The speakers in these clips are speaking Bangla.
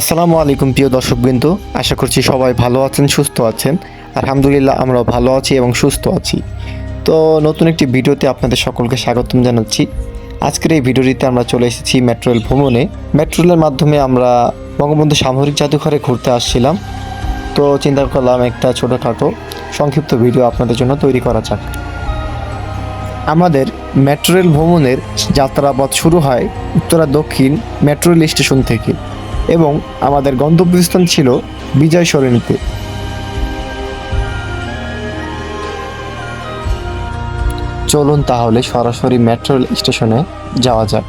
আসসালামু আলাইকুম প্রিয় দর্শকবৃন্দ, আশা করছি সবাই ভালো আছেন, সুস্থ আছেন। আলহামদুলিল্লাহ আমরাও ভালো আছি এবং সুস্থ আছি। তো নতুন একটি ভিডিওতে আপনাদের সকলকে স্বাগতম জানাচ্ছি। আজকের এই ভিডিওটিতে আমরা চলে এসেছি মেট্রো রেল ভ্রমণে। মেট্রো রেলের মাধ্যমে আমরা বঙ্গবন্ধু সামরিক জাদুঘরে ঘুরতে আসছিলাম। তো চিন্তা করলাম একটা ছোটোখাটো সংক্ষিপ্ত ভিডিও আপনাদের জন্য তৈরি করা যাক। আমাদের মেট্রো রেল ভ্রমণের যাত্রাপথ শুরু হয় উত্তরা দক্ষিণ মেট্রো রেল স্টেশন থেকে। এবং আমাদের গন্তব্যস্থান ছিল বিজয় সরণিতে। চলুন তাহলে সরাসরি মেট্রো স্টেশনে যাওয়া যাক।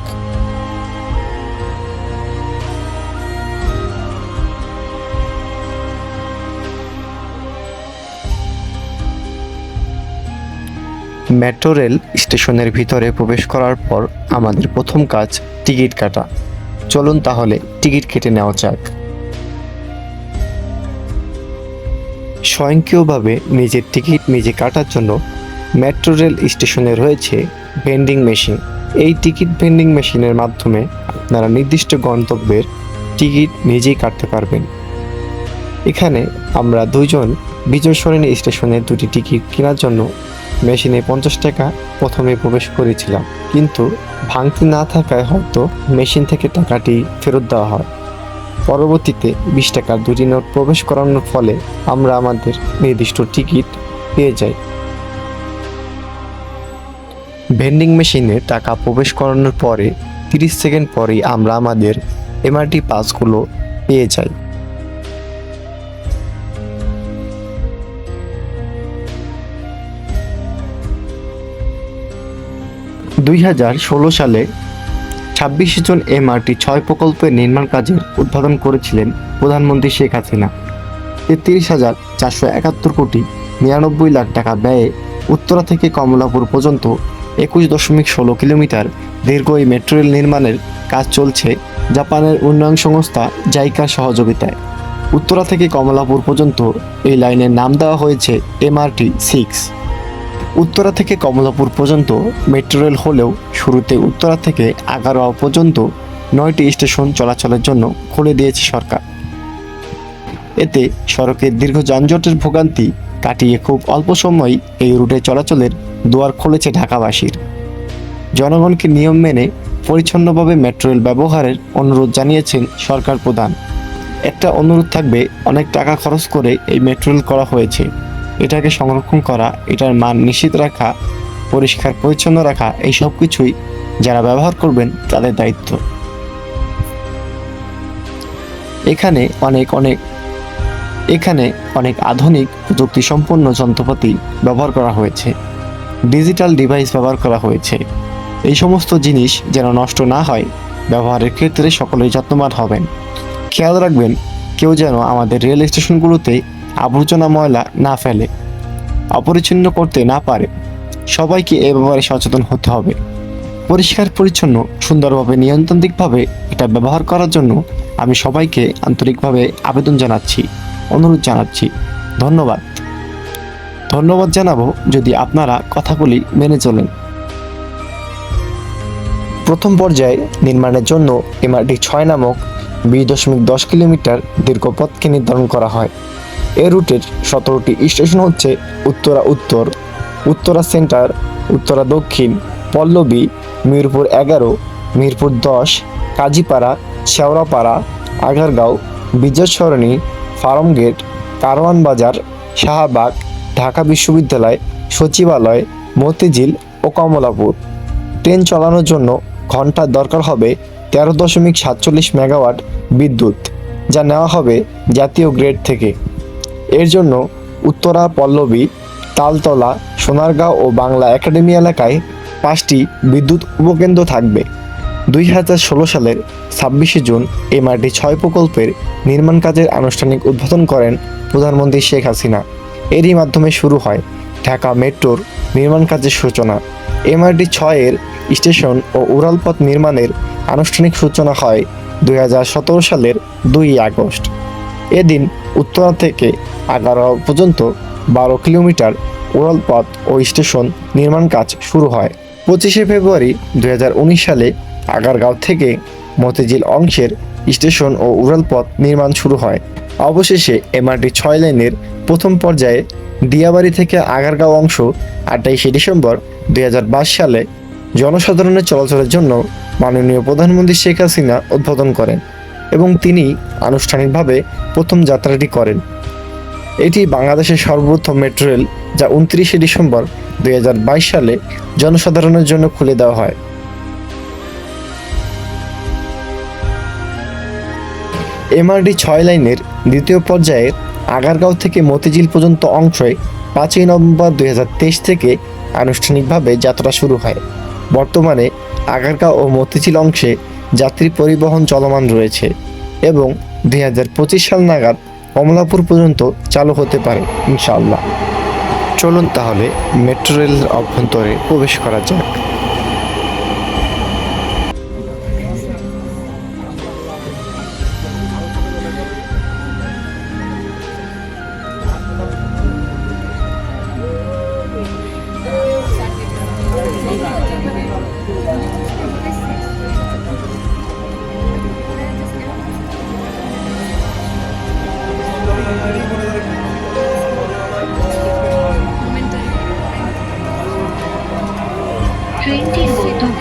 মেট্রো রেল স্টেশনের ভিতরে প্রবেশ করার পর আমাদের প্রথম কাজ টিকিট কাটা। চলুন তাহলে, টিকিট কেটে নেওয়া যাক। স্বয়ংক্রিয়ভাবে নিজের টিকিট নিজে কাটার জন্য মেট্রো রেল স্টেশনে রয়েছে ভেন্ডিং মেশিন। এই টিকিট ভেন্ডিং মেশিনের মাধ্যমে আপনারা নির্দিষ্ট গন্তব্যের টিকিট নিজেই কাটতে পারবেন। এখানে আমরা দুইজন বিজয় স্টেশনে দুটি টিকিট কেনার জন্য মেশিনে পঞ্চাশ টাকা প্রথমে প্রবেশ করেছিলাম। কিন্তু ভাঙতি না থাকায় হয়তো মেশিন থেকে টাকাটি ফেরত দেওয়া হয়। পরবর্তীতে বিশ টাকার দুটি নোট প্রবেশ করানোর ফলে আমরা আমাদের নির্দিষ্ট টিকিট পেয়ে যাই। ভেন্ডিং মেশিনে টাকা প্রবেশ করানোর পরে তিরিশ সেকেন্ড পরেই আমরা আমাদের এমআরটি পাসগুলো পেয়ে যাই। দুই হাজার ষোলো সালে ছাব্বিশে জন এমআরটি ছয় প্রকল্পের নির্মাণ কাজের উদ্বোধন করেছিলেন প্রধানমন্ত্রী শেখ হাসিনা। তেত্রিশ হাজার চারশো একাত্তর কোটি নিরানব্বই লাখ টাকা ব্যয়ে উত্তরা থেকে কমলাপুর পর্যন্ত একুশ দশমিক ষোলো কিলোমিটার দীর্ঘ এই মেট্রো রেল নির্মাণের কাজ চলছে জাপানের উন্নয়ন সংস্থা জাইকার সহযোগিতায়। উত্তরা থেকে কমলাপুর পর্যন্ত এই লাইনের নাম দেওয়া হয়েছে এমআরটি সিক্স। উত্তরা থেকে কমলাপুর পর্যন্ত মেট্রো রেল হলেও শুরুতে উত্তরা থেকে আগারোয়া পর্যন্ত নয়টি স্টেশন চলাচলের জন্য খুলে দিয়েছে সরকার। এতে সড়কের দীর্ঘ যানজটের ভোগান্তি কাটিয়ে খুব অল্প সময় এই রুটে চলাচলের দুয়ার খুলেছে ঢাকাবাসীর। জনগণকে নিয়ম মেনে পরিচ্ছন্নভাবে মেট্রো রেল ব্যবহারের অনুরোধ জানিয়েছেন সরকার প্রধান। একটা অনুরোধ থাকবে, অনেক টাকা খরচ করে এই মেট্রো রেল করা হয়েছে। এটাকে সংরক্ষণ করা, এটার মান নিশ্চিত রাখা, পরিষ্কার পরিচ্ছন্ন রাখা এই সব কিছুই যারা ব্যবহার করবেন তাদের দায়িত্ব। এখানে অনেক অনেক, এখানে অনেক আধুনিক প্রযুক্তি সম্পন্ন যন্ত্রপাতি ব্যবহার করা হয়েছে। ডিজিটাল ডিভাইস ব্যবহার করা হয়েছে। এই সমস্ত জিনিস যেন নষ্ট না হয়, ব্যবহারের ক্ষেত্রে সকলেই যত্নবান হবেন। খেয়াল রাখবেন, কেউ যেন আমাদের রেল স্টেশনগুলোতে আবর্জনা ময়লা না ফেলে, অপরিচ্ছন্ন করতে না পারে, সবাইকে এ ব্যাপারে সচেতন হতে হবে। পরিষ্কার, পরিচ্ছন্ন, সুন্দরভাবে নিয়ন্ত্রণিকভাবে এটা ব্যবহার করার জন্য আমি সবাইকে আন্তরিকভাবে আবেদন জানাচ্ছি, অনুরোধ জানাচ্ছি। ধন্যবাদ। ধন্যবাদ জানাব যদি আপনারা কথাগুলি মেনে চলেন। প্রথম পর্যায়ে নির্মাণের জন্য এমআরটি ছয় নামক বিশ দশমিক দশ কিলোমিটার দীর্ঘ পথকে নির্ধারণ করা হয়। এ রুটের সতেরোটি স্টেশন হচ্ছে উত্তরা উত্তর, উত্তরা সেন্টার, উত্তরা দক্ষিণ, পল্লবী, মিরপুর এগারো, মিরপুর দশ, কাজীপাড়া, শেওড়াপাড়া আগারগাঁও বিজয় সরণি ফার্ম গেট কারওয়ান বাজার, শাহবাগ, ঢাকা বিশ্ববিদ্যালয়, সচিবালয়, মতিঝিল ও কমলাপুর। ট্রেন চালানোর জন্য ঘণ্টার দরকার হবে তেরো দশমিক সাতচল্লিশ মেগাওয়াট বিদ্যুৎ, যা নেওয়া হবে জাতীয় গ্রেড থেকে। এর জন্য উত্তরা, পল্লবী, তালতলা, সোনারগাঁও ও বাংলা একাডেমি এলাকায় পাঁচটি বিদ্যুৎ উপকেন্দ্র থাকবে। দুই হাজার ষোলো সালের ছাব্বিশে জুন এমআরটি ছয় প্রকল্পের নির্মাণ কাজের আনুষ্ঠানিক উদ্বোধন করেন প্রধানমন্ত্রী শেখ হাসিনা। এরই মাধ্যমে শুরু হয় ঢাকা মেট্রোর নির্মাণ কাজের সূচনা। এমআরটি ছয়ের স্টেশন ও উড়ালপথ নির্মাণের আনুষ্ঠানিক সূচনা হয় দুই হাজার সতেরো সালের দুই আগস্ট। এদিন উত্তরা থেকে আগারো পর্যন্ত বারো কিলোমিটার উড়ালপথ ও স্টেশন নির্মাণ কাজ শুরু হয়। পঁচিশে ফেব্রুয়ারি দুই হাজার উনিশ সালে আগারগাঁও থেকে মতিঝিল অংশের স্টেশন ও উড়ালপথ নির্মাণ শুরু হয়। অবশেষে এমআরটি ছয় লাইনের প্রথম পর্যায়ে দিয়াবাড়ি থেকে আগারগাঁও অংশ আটাইশে ডিসেম্বর দুই হাজার বাইশ সালে জনসাধারণের চলাচলের জন্য মাননীয় প্রধানমন্ত্রী শেখ হাসিনা উদ্বোধন করেন। এবং তিনি আনুষ্ঠানিকভাবে প্রথম যাত্রাটি করেন। এটি বাংলাদেশের সর্বপ্রথম মেট্রো রেল যা উনত্রিশে ডিসেম্বর দু হাজার বাইশ সালে জনসাধারণের জন্য খুলে দেওয়া হয়। এমআরডি ছয় লাইনের দ্বিতীয় পর্যায়ের আগারগাঁও থেকে মতিঝিল পর্যন্ত অংশে পাঁচই নভেম্বর দুই হাজার তেইশ থেকে আনুষ্ঠানিকভাবে যাত্রা শুরু হয়। বর্তমানে আগারগাঁও ও মতিঝিল অংশে যাত্রী পরিবহন চলমান রয়েছে এবং দুই হাজার পঁচিশ সাল নাগাদ কমলাপুর পর্যন্ত চালু হতে পারে, ইনশাআল্লাহ। চলুন তাহলে মেট্রো রেলের অভ্যন্তরে প্রবেশ করা যাক।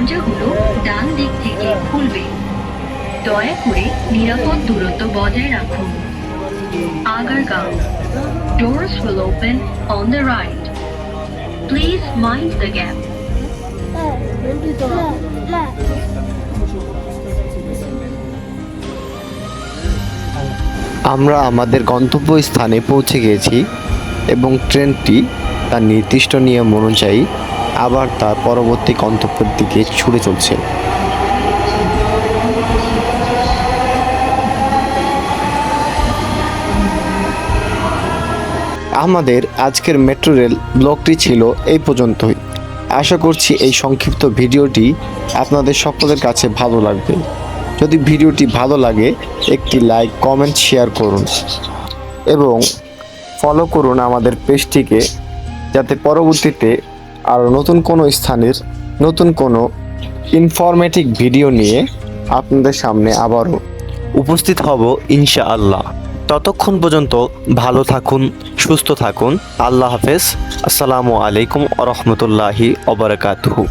দরজাগুলো ডান দিক থেকে খুলবে দয়া করে নিরাপদ দূরত্ব বজায় রাখুন Agargaon Doors will open on the right. Please mind the gap. আমরা আমাদের গন্তব্যস্থানে পৌঁছে গিয়েছি এবং ট্রেনটি তার নির্দিষ্ট নিয়ম অনুযায়ী আবার তার পরবর্তী গন্তব্যের দিকে ছুটে চলছে। আমাদের আজকের মেট্রো রেল ব্লগটি ছিল এই পর্যন্তই। আশা করছি এই সংক্ষিপ্ত ভিডিওটি আপনাদের সকলের কাছে ভালো লাগবে। যদি ভিডিওটি ভালো লাগে, একটি লাইক, কমেন্ট, শেয়ার করুন। এবং ফলো করুন আমাদের পেজটিকে যাতে পরবর্তীতে আরও নতুন কোনো স্থানের নতুন কোনো ইনফরমেটিক ভিডিও নিয়ে আপনাদের সামনে আবারও উপস্থিত হব ইনশা আল্লাহ ততক্ষণ পর্যন্ত ভালো থাকুন, সুস্থ থাকুন। আল্লাহ হাফেজ। আসসালামু আলাইকুম রহমতুল্লাহি অবরাকাতুহু